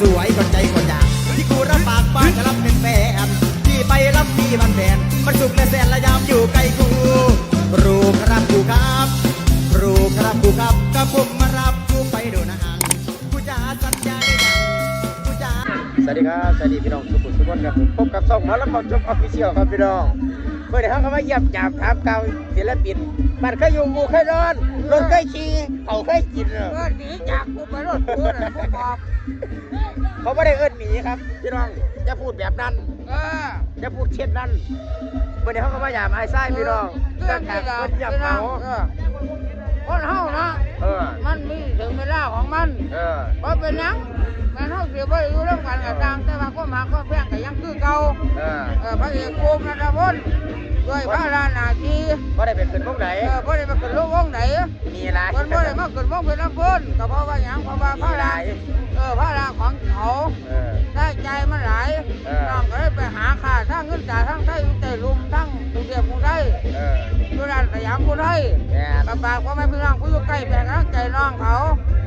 สวยก็ใจก็อยากที่กูรับปากบ้านจะรับเป็นแฟนที่ไปรับมีบันแบนมันสุขและแสนและยามอยู่ใกล้กูรู้ครับกูครับรู้ครับกูครับก็ผมมารับกูไปดูหนางกูจะสัญญาได้ยังกูจะสวัสดีครับสวัสดีพี่น้องทุกคนทุกคนครับพบกับช่องหมอลำบอลจบออฟฟิเชียลครับพี่น้อง เมื่อเดี๋ยวเขาก็มาเยี่ยมจับถามเก่าศิลปินบ้านเคยอยู่หมู่เคยนอนรถเคยขี่เขาเคยกินเนอะเออหนีจากกูไปรถกูน่ะพวกบอกเขาไม่ได้เอิ้นหนีครับพี่น้องจะพูดแบบนั้นเออจะพูดเช่นนั้นเมื่อเดี๋ยวเขาก็มาหยามไอ้ไส้พี่น้องเรื่องจากนี้เพิ่ล่ะนหยามพี่น้อเขางเออคนเฮานะเออมันมีถึงเวลาของมันเออบ่เป็นหยังมันเฮาสิบ่ได้อยู่ร่วมกันกับต่างแต่ว่าความหักความแพงก็ยังคือเก่าเออเออพระเอกภูมินันทพล ด้วยพระรานาทีก็ได้เป็นขึ้นพวกไหนเออบ่ได้มาขึ้นโลกวงไหนมีอะไรเพิ่นบ่ได้มาขึ้นวงเป็นลำเพิ่นก็เพราะว่าหยังเพราะว่าพระราเออพระราของเขาเออได้ใจมันหลายเออน้องก็เลยไปหาค่าทั้งเงินจ่ายทั้งไทยอุตรลุมทั้งกรุงเทพกรุงไทยเอออ ยู่ร้านสยามกรุงไทยแม่น กระบากพ่อแม่พี่น้องผู้อยู่ใกล้แบ่งกำลังใจน้องเขา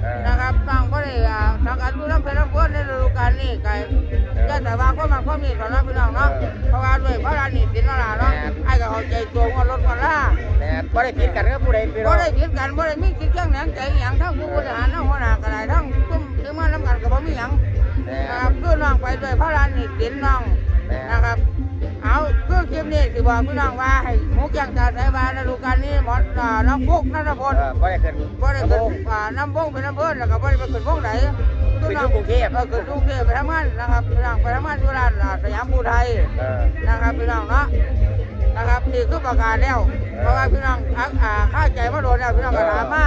เออนะครับน้องก็ได้อ่าทางการดูน้ำเพลินเพื่อนในฤดูกาลนี้ไกลก็แต่ว่าก็มันก็มีตอนนั้นพี่น้องเนาะเพราะว่าด้วยพระราณีสินนาเนาะไอ้ก็เข้าใจตัวว่ารถกันล่าแม่นบ่ได้ผิดกันกับผู้ใดพี่น้บ่องได้ผิดกันบ่ได้มีคิดเจ้งหนังใจอหย่างทั้งผู้บริหารทั้งหัวหน้าก็ได้ทั้งตุ้มถึงมาน้ำกันก็บ่มีหยังแม่นะครับนคือน้องไปด้วยพระราณีสินน้องนะครับ เอาคือคลิปนี้สิบอกพี่น้องว่าให้หมูแกงตาสายบานฤดูกาลนี้หมดอ่าน้องพุกนัทพลเออบ่ได้ขึ้นบ่ได้ขึ้นอ่าน้ำวงเป็นน้ำเพิ่นแล้วก็บ่ได้ไปขึ้นวงไหนขึ้นอยู่กรุงเทพเออขึ้นกรุงเทพไปทำงานนะครับพี่น้องไปทำงานอยู่ร้านอ่าสยามภูไทยเออนะครับพี่น้องเนาะนะครับนี่คือประกาศแล้วเพราะว่าพี่น้องอ่าอ่าเข้าใจมาโดนแล้วพี่น้องก็ถามมา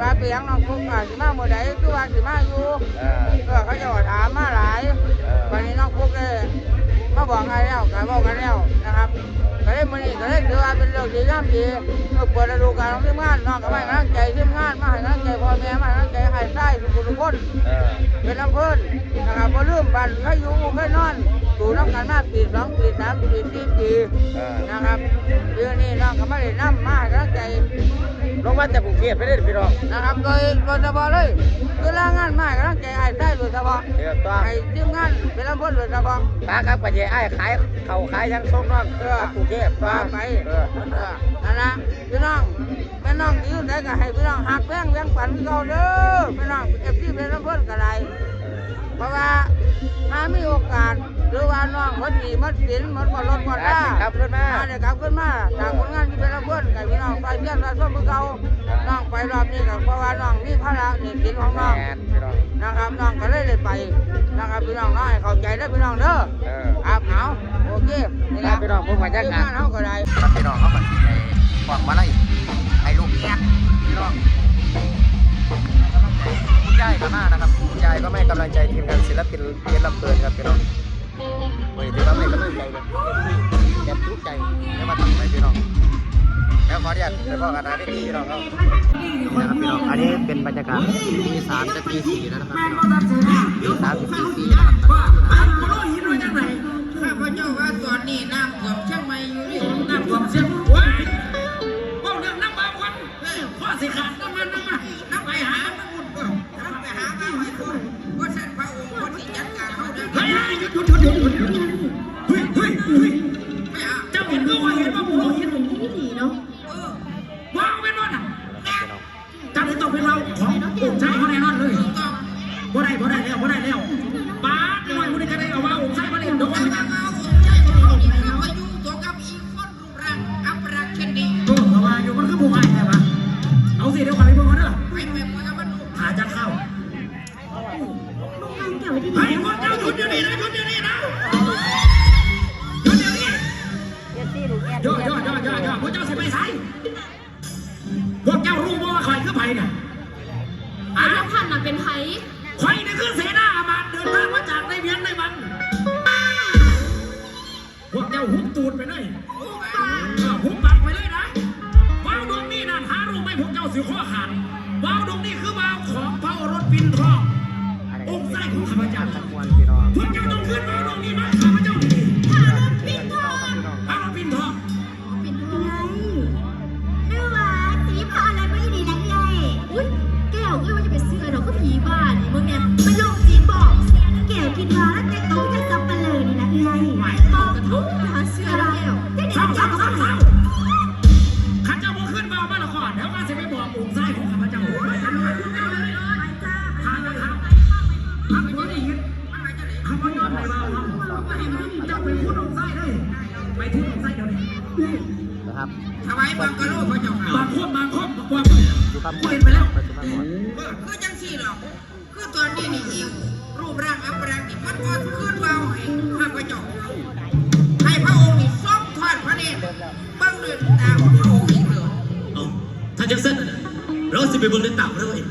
ว่าไปยังน้องพุกอ่าสิมาเมื่อใดคือว่าสิมาอยู่เออเออเขาจะว่าถาม บอกกันแล้วการบอกกันแล้วนะครับ มื้อนี้ก็ได้ถือว่าเป็นเรื่องดีงามดีเมื่อเปิดฤดูกาลของทีมงานน้องก็ไม่กำลังใจทีมงานมาให้กำลังใจพ่อแม่มาให้กำลังใจให้ใต้ทุกคนทุกคนเออเป็นลำเพิ่นนะครับพอลืมบันถ้าอยู่ไม่นอนสู่น้ำกันมาปีสองปีสามปีสี่ปีเออนะครับเดือนนี้น้องก็ไม่ได้นำมาให้กำลังใจ ลงมาจากกรุงเทพไปได้อพี่น้องนะครับโดยโดยเฉพาะเลยคือลางานมาให้กำลังใจไอ้ใต้โดยเฉพาะเดี๋ยวต้องไอ้ทีมงานเป็นลำเพิ่นโดยเฉพาะตาครับปัจจัยไอ้ขายเขาขายยังส่งน้องเออ กรุงเทพว่าไปนั่นนะพี่น้องแม่น้องที่อยู่ไหนก็ให้พี่น้องหักแป้งแป้งปันพี่เขาเด้อพี่น้องเอฟซีเป็นลำเพิ่นก็ได้เพราะว่าถ้ามีโอกาส หรือว่าน้องคนดีมันสินมันก็ลดก็ได้ได้ครับขึ้นมาถ้าได้กลับขึ้นมาจากผลงานที่เป็นระเบิดกับพี่น้องไปเยี่ยมราชมือเก่าน้องไปรอบนี้ก็เพราะว่าน้องมีภาระหนี้สินของน้องแมนพี่น้องนะครับน้องก็เลยได้ไปนะครับพี่น้องน้อยเข้าใจได้อพี่น้องเด้อเออครับเอาโอเคนี่แหละครับพี่น้องผมบรรยากาศทีมงนเขาก็ได้ครับพี่น้องเขามาที่ในฝั่งมาไล่ไอ้ลูกแอ๊กพี่น้องคุณยายก็มานะครับคุณยายก็ไม่ให้กำลังใจทีมงานศิลปินเพียรลำเพลินครับพี่น้อง วันนี้ถือว่าไม่กำลังใจเลยแกทุกใจไม่มาทำอะไปพี่น้องแล้วขออนุญาตไปพ่อกันนะที่พี่น้องเขานี่นะครับพี่น้องอันนี้เป็นบรรยากาศตีสามจะตีสี่แล้วนะครับพี่น้องตีสามจะตีสี่ข้าพเจ้าว่าตอนนี้น้ำท่วมเชียงใหม่อยู่นี่น้ำท่วมเสียงว้ายบอกเรื่องน้ำบางวันข้อสิขาดน้ำาได้ต้องเขององค์ชายเขาแน่นอนเลยบ่ได้บ่ได้แล้วบ่ได้แล้วป้าหน่อยคนนี้ก็ได้ นี้นะครับถวายบังกะโลพระเจ้าค่ะบางคนบางคนบอกว่าอยู่คำเปลี่ยนไปแล้วปัจจุบันหมดคือจังสี่หรอกคือตอนนี้นี่เองรูปร่างอัปรักษ์นี่มันก็ขึ้นเบาให้ข้าพระเจ้าให้พระองค์นี่ทรงทอดพระเนตรบังเดินตามพระองค์อีกเลยเอาถ้าจังสั้นน่ะเราสิไปเบิ่งในต่างแล้วเอง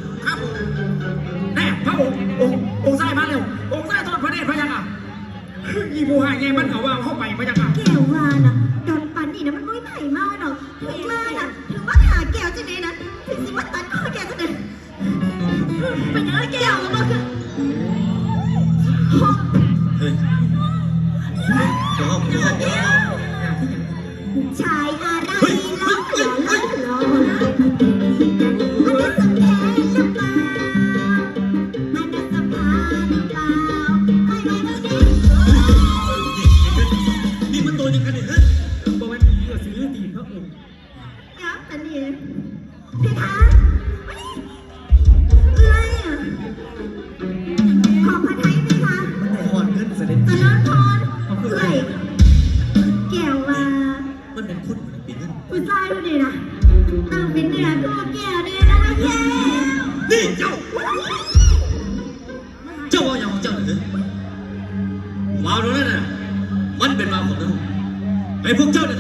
อย่างของเจ้าตรงนั้นน่ะมันเป็นมาของเราไอ้พวกเจ้าเนี่ย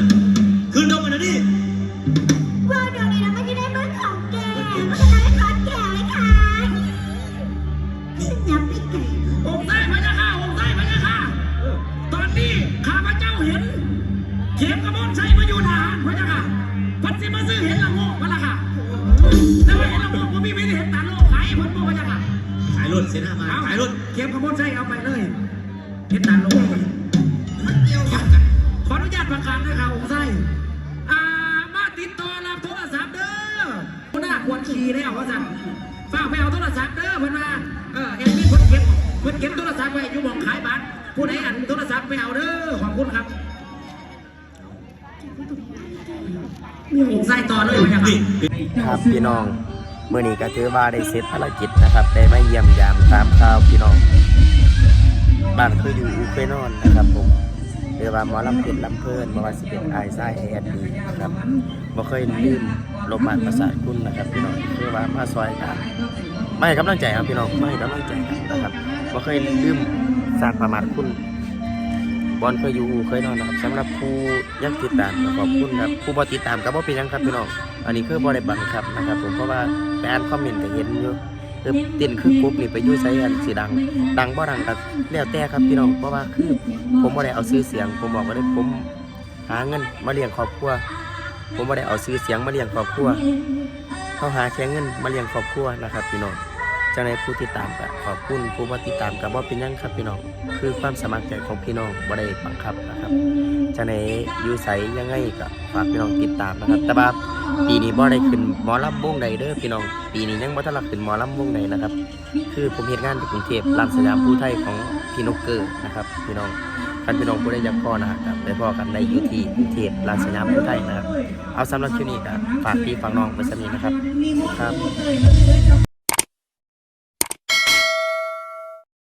มกระบอกใช้เอาไปเลยเห็นตาลกมันเกี่ยวกันขออนุญาตประกาศนะครับองค์ไส้อ่ามาติดต่อรับโทรศัพท์เด้อหน้าควรขี่แล้วว่าสั่นฝากไปเอาโทรศัพท์เด้อเพิ่อนมาเออเอ็มมีคนเก็บเพิ่นเก็บโทรศัพท์ไว้อยู่หม่องขายบัตรผู้ใดอันโทรศัพท์ไปเอาเด้อขอบคุณครับองค์ไส้ต่อเลยว่าอย่างไรครับพี่น้องเมื่อนี้ก็ถือว่าได้เสร็จภารกิจนะครับ ได้มาเยี่ยมยามตามข่าวพี่น้อง บ้านเคยอยู่เคยนอนนะครับผมเรียกว่าหมอลำเพ็ญลำเพลินบ่ว่าสิเป็นไอายไส้แอดดีนะครับบ่เคยลืมลมบานประสาทคุณนะครับพี่น้องคือว่ามาซอยกันไม่กำลังใจครับพี่น้องไม่กำลังใจนนะครับบ่เคยลืมสร้างประมาทคุณบอลเคยอยู่เคยนอนนะครับสำหรับผู้ยังติดตามขอบคุณครับผู้บ่ติดตามก็บ่เป็นยังครับพี่น้องอันนี้คือบ่ได้บังคับนะครับ ผมเพราะว่าไปอ่านคอมเมนต์ก็เห็นอยู่ คือตินคือกรุ๊ปนี่ไปอยู่ไสอันสิดัง ดังบ่ดังก็แล้วแต่ครับพี่น้องเพราะว่าคือผมบ่ได้เอาซื้อเสียง ผมบอกว่าได้ผมหาเงินมาเลี้ยงครอบครัว ผมบ่ได้เอาซื้อเสียงมาเลี้ยงครอบครัวเขาหาแค่เงินมาเลี้ยงครอบครัวนะครับ พี่น้องจังในผู้ติดตามก็ขอบคุณผู้บ่ติดตามก็บ่าเป็นยังครับพี่น้องคือความสมัครใจของพี่น้องบ่ได้บังคับนะครับจังในยู่ไสยังไงก็ฝากพี่น้องติดตามนะครับแต่ว่า ปีนี้บ่ได้ขึ้นหมอลำวงใดเด้อพี่น้อง ปีนี้ยังบ่ทันได้ขึ้นหมอลำวงใดนะครับ คือผมเฮ็ดงานที่กรุงเทพล้านสยามผู้ไทยของพี่นกเกอร์นะครับ พี่น้องคันพี่น้องผู้ได้ยากพ่อนะครับได้พ่อกันได้อยู่ที่กรุงเทพล้านสยามผู้ไทยนะครับ เอาสำหรับคลิปนี้ก็ฝากพี่ฝากน้องไปสนีนะครับ ครับ